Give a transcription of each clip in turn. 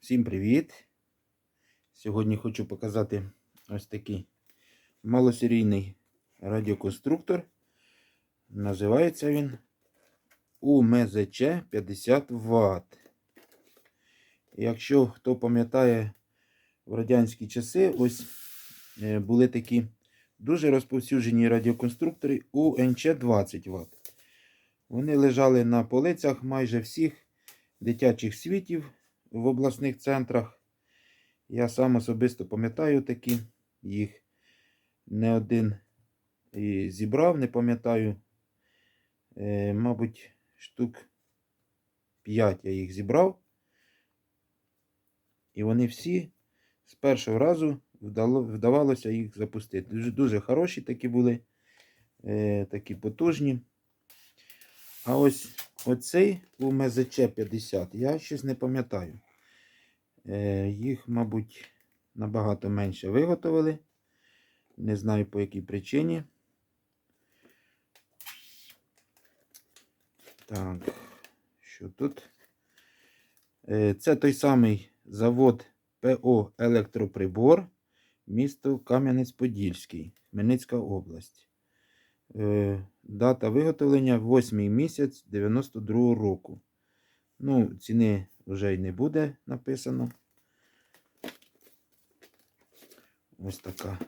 Всім привіт! Сьогодні хочу показати ось такий малосерійний радіоконструктор. Називається він УМЗЧ 50 Вт. Якщо хто пам'ятає в радянські часи, ось е, були такі дуже розповсюджені радіоконструктори УНЧ 20 Вт. Вони лежали на полицях майже всіх дитячих світів в обласних центрах. Я сам особисто пам'ятаю такі, їх не один і зібрав, не пам'ятаю. Е, мабуть, штук 5 я їх зібрав. І вони всі з першого разу вдало, вдавалося їх запустити. Дуже, дуже хороші такі були, е, такі потужні. А ось оцей у МЗЧ 50 я щось не пам'ятаю. Е, їх, мабуть, набагато менше виготовили. Не знаю по якій причині. Так, що тут? Е, це той самий завод ПО Електроприбор, місто Кам'янець-Подільський, Хмельницька область. Е, Дата виготовлення 8 місяць 92 року. Ну, ціни вже й не буде написано. Ось така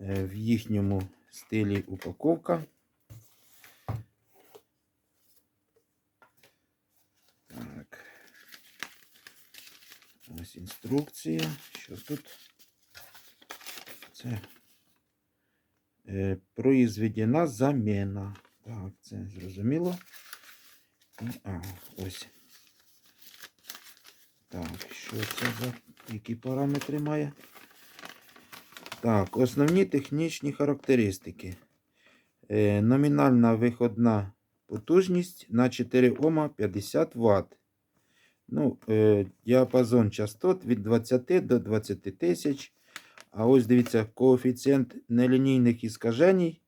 е, в їхньому стилі упаковка. Так. Ось інструкція. Що тут? Це произведена заміна. Так, це зрозуміло. І, а, ось. Так, що це за які параметри має? Так, основні технічні характеристики. Е, номінальна виходна потужність на 4 Ома 50 Вт. Ну, е, діапазон частот від 20 до 20 тисяч. А ось дивіться, коефіцієнт нелінійних іскаженій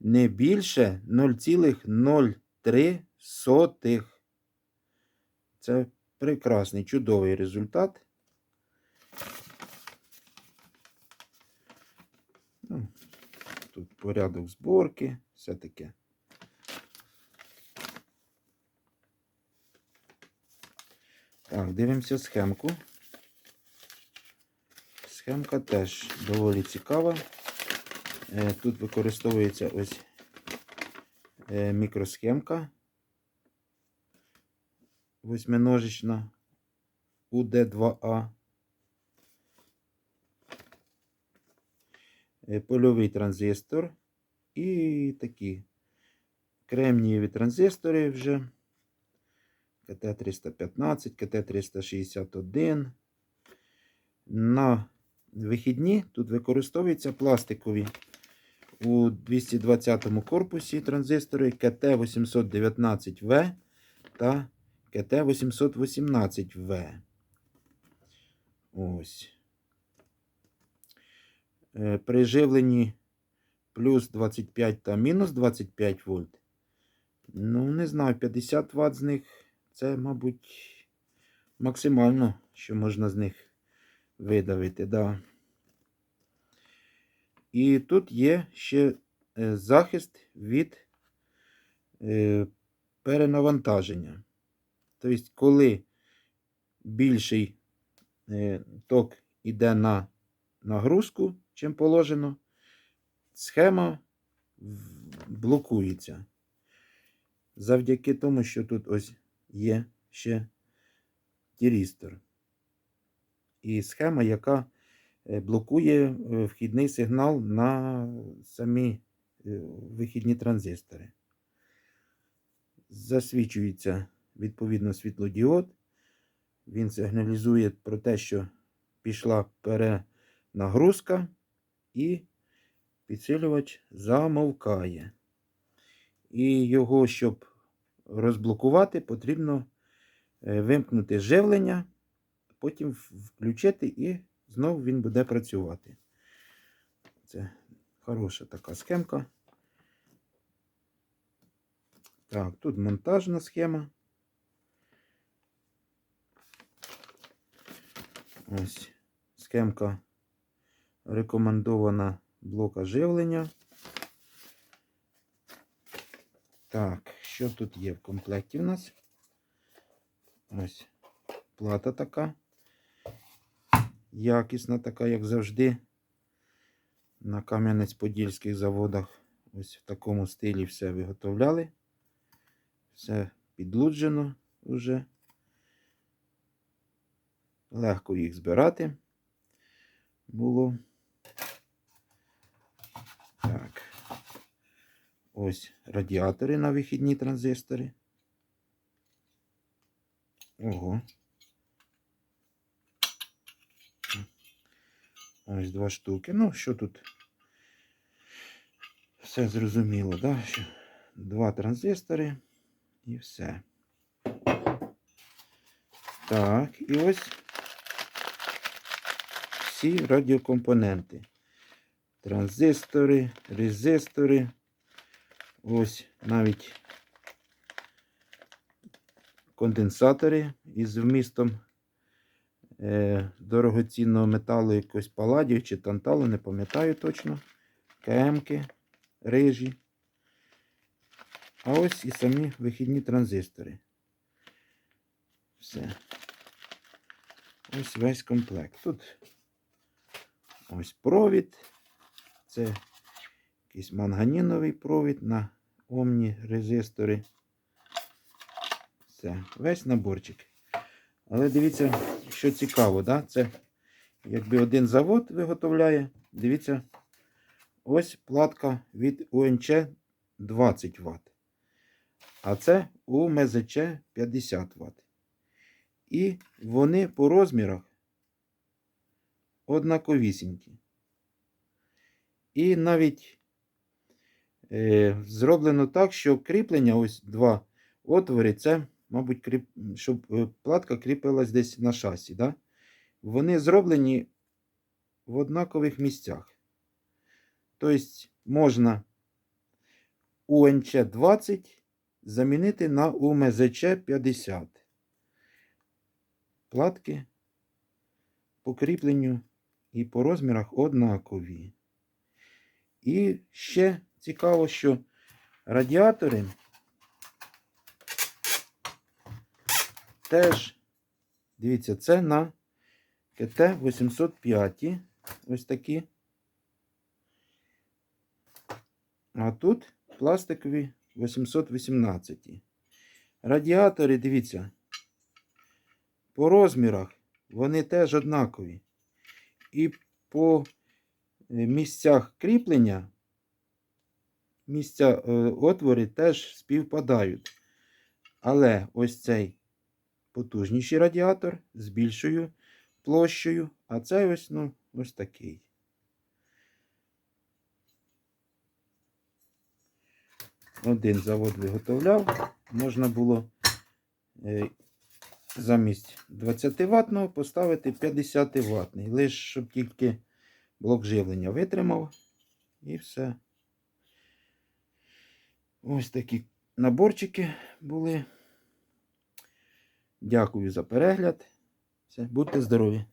не більше 0,03. Це прекрасний, чудовий результат. Ну, тут порядок зборки, все таке. Так, дивимося схемку. Схемка теж доволі цікава. Е, Тут використовується ось е, мікросхемка восьминожечна УД2А. Е, Польовий транзистор і такі кремнієві транзистори вже. КТ-315, КТ-361. На вихідні тут використовуються пластикові у 220 корпусі транзистори КТ-819В та КТ-818В. Ось. Е, При живленні плюс 25 та мінус 25 вольт. Ну, не знаю, 50 Вт з них це, мабуть, максимально, що можна з них видавити. Да. І тут є ще е, захист від е, перенавантаження. Тобто, коли більший е, ток йде на нагрузку, чим положено, схема блокується. Завдяки тому, що тут ось є ще тірістор. І схема, яка блокує вхідний сигнал на самі вихідні транзистори. Засвічується відповідно світлодіод. Він сигналізує про те, що пішла перенагрузка, і підсилювач замовкає. І його, щоб розблокувати, потрібно вимкнути живлення, потім включити і знову він буде працювати. Це хороша така схемка. Так, тут монтажна схема. Ось схемка рекомендована блока живлення. Так, що тут є в комплекті в нас? Ось плата така. Якісна така, як завжди. На Кам'янець-Подільських заводах. Ось в такому стилі все виготовляли. Все підлуджено вже. Легко їх збирати було. Так. Ось радіатори на вихідні транзистори. Ого. Ось два штуки. Ну, що тут? Все зрозуміло, да? Два транзистори і все. Так, і ось всі радіокомпоненти. Транзистори, резистори. Ось навіть конденсатори із вмістом дорогоцінного металу якось паладію чи танталу, не пам'ятаю точно. КМки, рижі. А ось і самі вихідні транзистори. Все. Ось весь комплект. Тут ось провід. Це якийсь манганіновий провід на омні резистори. Це весь наборчик. Але дивіться, що цікаво, да? це якби один завод виготовляє. Дивіться, ось платка від УНЧ 20 Вт. А це у МЗЧ 50 Вт. І вони по розмірах однаковісінькі. І навіть е, зроблено так, що кріплення, ось два отвори, це, мабуть, кріп, щоб е, платка кріпилась десь на шасі. Да? Вони зроблені в однакових місцях. Тобто можна УНЧ 20 замінити на УМЗЧ 50. Платки по кріпленню і по розмірах однакові. І ще цікаво, що радіатори теж, дивіться, це на КТ 805. Ось такі. А тут пластикові 818. Радіатори, дивіться, по розмірах вони теж однакові. І по е, місцях кріплення місця е, отвори теж співпадають. Але ось цей потужніший радіатор з більшою площею, а цей ось, ну, ось такий. Один завод виготовляв, можна було е, замість 20 ватного поставити 50 ватний. Лише щоб тільки блок живлення витримав і все. Ось такі наборчики були. Дякую за перегляд. Все, будьте здорові!